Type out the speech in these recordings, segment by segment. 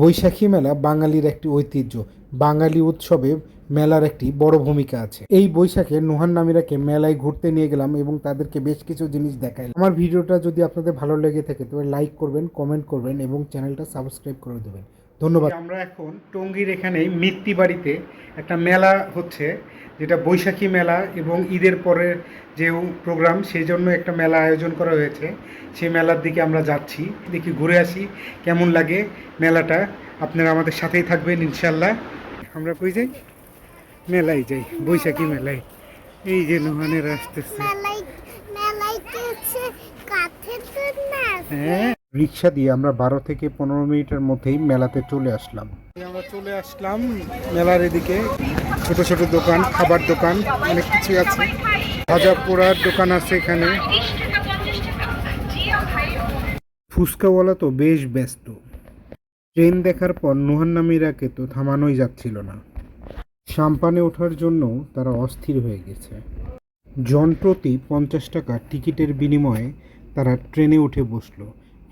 বৈশাখী মেলা বাঙালির একটি ঐতিহ্য। বাঙালি উৎসবে মেলার একটি বড় ভূমিকা আছে। এই বৈশাখে নুহান নামিরাকে মেলায় ঘুরতে নিয়ে গেলাম এবং তাদেরকে বেশ কিছু জিনিস দেখাইলাম। আমার ভিডিওটা যদি আপনাদের ভালো লেগে থাকে তবে লাইক করবেন কমেন্ট করবেন এবং চ্যানেলটা সাবস্ক্রাইব করে দেবেন। ধন্যবাদ। আমরা এখন টঙ্গীর এখানে মিত্তি বাড়িতে একটা মেলা হচ্ছে যেটা বৈশাখী মেলা এবং ঈদের পরে যে প্রোগ্রাম সেই জন্য একটা মেলা আয়োজন করা হয়েছে। সেই মেলার দিকে আমরা যাচ্ছি দেখি ঘুরে আসি কেমন লাগে মেলাটা। আপনারা আমাদের সাথেই থাকবেন ইনশাল্লাহ আমরা কই যাই? মেলায় যাই বৈশাখী মেলায়। এই যে নোহানের আসতেছে। হ্যাঁ। রিক্সা দিয়ে আমরা বারো থেকে পনেরো মিনিটের মধ্যেই মেলাতে চলে আসলাম। আমরা চলে আসলাম মেলার এদিকে। ছোট ছোট দোকান খাবার দোকান অনেক কিছুই আছে। ভাজা পোড়ার দোকান আছে এখানে। ফুচকাওয়ালা তো বেশ ব্যস্ত। ট্রেন দেখার পর নুহান নামিরাকে তো থামানোই যাচ্ছিল না। সাম্পানে ওঠার জন্য তারা অস্থির হয়ে গেছে। জন প্রতি পঞ্চাশ টাকা টিকিটের বিনিময়ে তারা ট্রেনে উঠে বসল।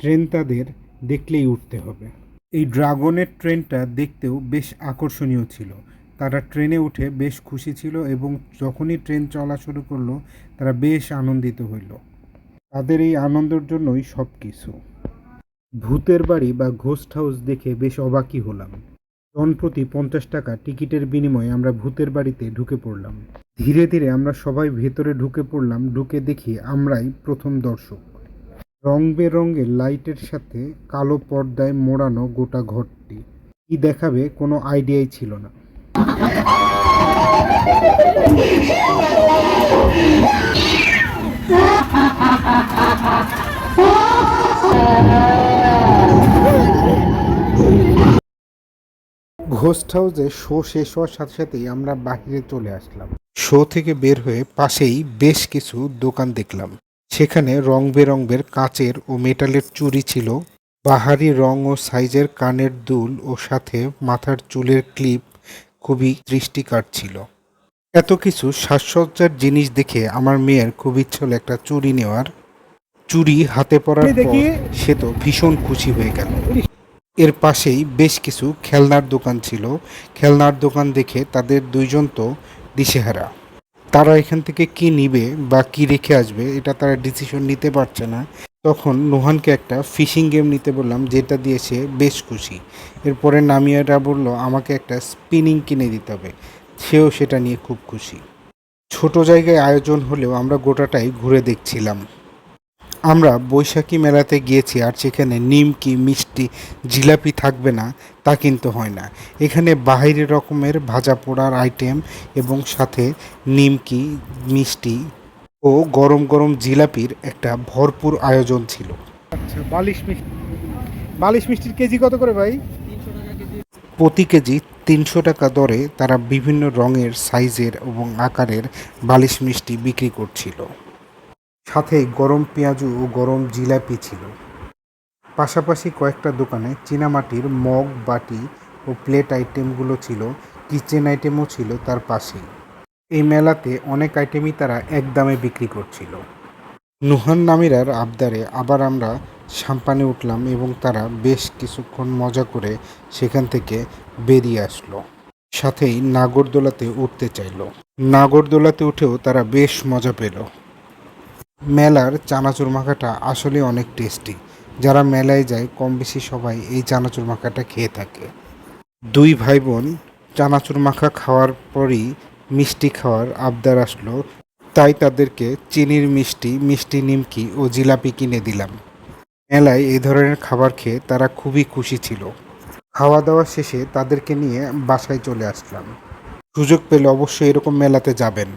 ট্রেন তাদের দেখলেই উঠতে হবে। এই ড্রাগনের ট্রেনটা দেখতেও বেশ আকর্ষণীয় ছিল। তারা ট্রেনে উঠে বেশ খুশি ছিল এবং যখনই ট্রেন চলা শুরু করল, তারা বেশ আনন্দিত হইল। তাদের এই আনন্দের জন্যই সব কিছু ভূতের বাড়ি বা ঘোস্ট হাউস দেখে বেশ অবাকই হলাম। জনপ্রতি পঞ্চাশ টাকা টিকিটের বিনিময়ে আমরা ভূতের বাড়িতে ঢুকে পড়লাম। ধীরে ধীরে আমরা সবাই ভেতরে ঢুকে পড়লাম, ঢুকে দেখি আমরাই প্রথম দর্শক। রং বেরঙের লাইটের সাথে কালো পর্দায় মোড়ানো গোটা ঘরটি। কি দেখাবে কোনো আইডিয়াই ছিল না। ঘোস্ট হাউসে শো শেষ হওয়ার সাথে সাথেই আমরা বাহিরে চলে আসলাম। শো থেকে বের হয়ে পাশেই বেশ কিছু দোকান দেখলাম। সেখানে রং বেরঙের কাচের ও মেটালের চুড়ি ছিল বাহারি রং ও সাইজের কানের দুল ও সাথে মাথার চুলের ক্লিপ খুবই দৃষ্টি কাটছিল এত কিছু সাজসজ্জার জিনিস দেখে আমার মেয়ের খুব ইচ্ছে হলো একটা চুড়ি নেওয়ার। চুড়ি হাতে পরার পর সে তো ভীষণ খুশি হয়ে গেল। এর পাশেই বেশ কিছু খেলনার দোকান ছিল। খেলনার দোকান দেখে তাদের দুইজন তো দিশেহারা। তারা এখান থেকে কি নিবে বা কি রেখে আসবে, এটা তারা ডিসিশন নিতে পারছে না। তখন নোহানকে একটা ফিশিং গেম নিতে বললাম, যেটা দিয়ে সে বেশ খুশি। এরপরে নামিয়ারা বলল, আমাকে একটা স্পিনিং কিনে দিতে হবে। সেও সেটা নিয়ে খুব খুশি। ছোট জায়গায় আয়োজন হলেও আমরা গোটাটাই ঘুরে দেখছিলাম। আমরা বৈশাখী মেলাতে গিয়েছি আর সেখানে নিমকি মিষ্টি জিলাপি থাকবে না তা কিন্তু হয় না। এখানে বাহিরে রকমের ভাজা পোড়ার আইটেম এবং সাথে নিমকি মিষ্টি ও গরম গরম জিলাপির একটা ভরপুর আয়োজন ছিল। আচ্ছা বালিশ মিষ্টি। বালিশ মিষ্টির কেজি কত করে ভাই? প্রতি কেজি তিনশো টাকা দরে তারা বিভিন্ন রঙের সাইজের এবং আকারের বালিশ মিষ্টি বিক্রি করছিল। সাথে গরম পেঁয়াজু ও গরম জিলাপি ছিল। পাশাপাশি কয়েকটা দোকানে চীনামাটির মগ, বাটি ও প্লেট আইটেমগুলো ছিল, কিচেন আইটেমও ছিল তার পাশেই। এই মেলাতে অনেক আইটেমই তারা এক দামে বিক্রি করছিল। নুহান নামিরার আবদারে আবার আমরা সাম্পানে উঠলাম এবং তারা বেশ কিছুক্ষণ মজা করে সেখান থেকে বেরিয়ে আসলো। সাথেই নাগরদোলাতে উঠতে চাইলো। নাগরদোলাতে উঠেও তারা বেশ মজা পেল। মেলার চানাচুর মাখাটা আসলে অনেক টেস্টি যারা মেলায় যায় কম বেশি সবাই এই চানাচুর মাখাটা খেয়ে থাকে। দুই ভাই বোন চানাচুর মাখা খাওয়ার পরই মিষ্টি খাওয়ার আবদার আসলো, তাই তাদেরকে চিনির মিষ্টি মিষ্টি নিমকি ও জিলাপি কিনে দিলাম। মেলায় এই ধরনের খাবার খেয়ে তারা খুবই খুশি ছিল। খাওয়া দাওয়া শেষে তাদেরকে নিয়ে বাসায় চলে আসলাম। সুযোগ পেলে অবশ্যই এরকম মেলাতে যাবেন।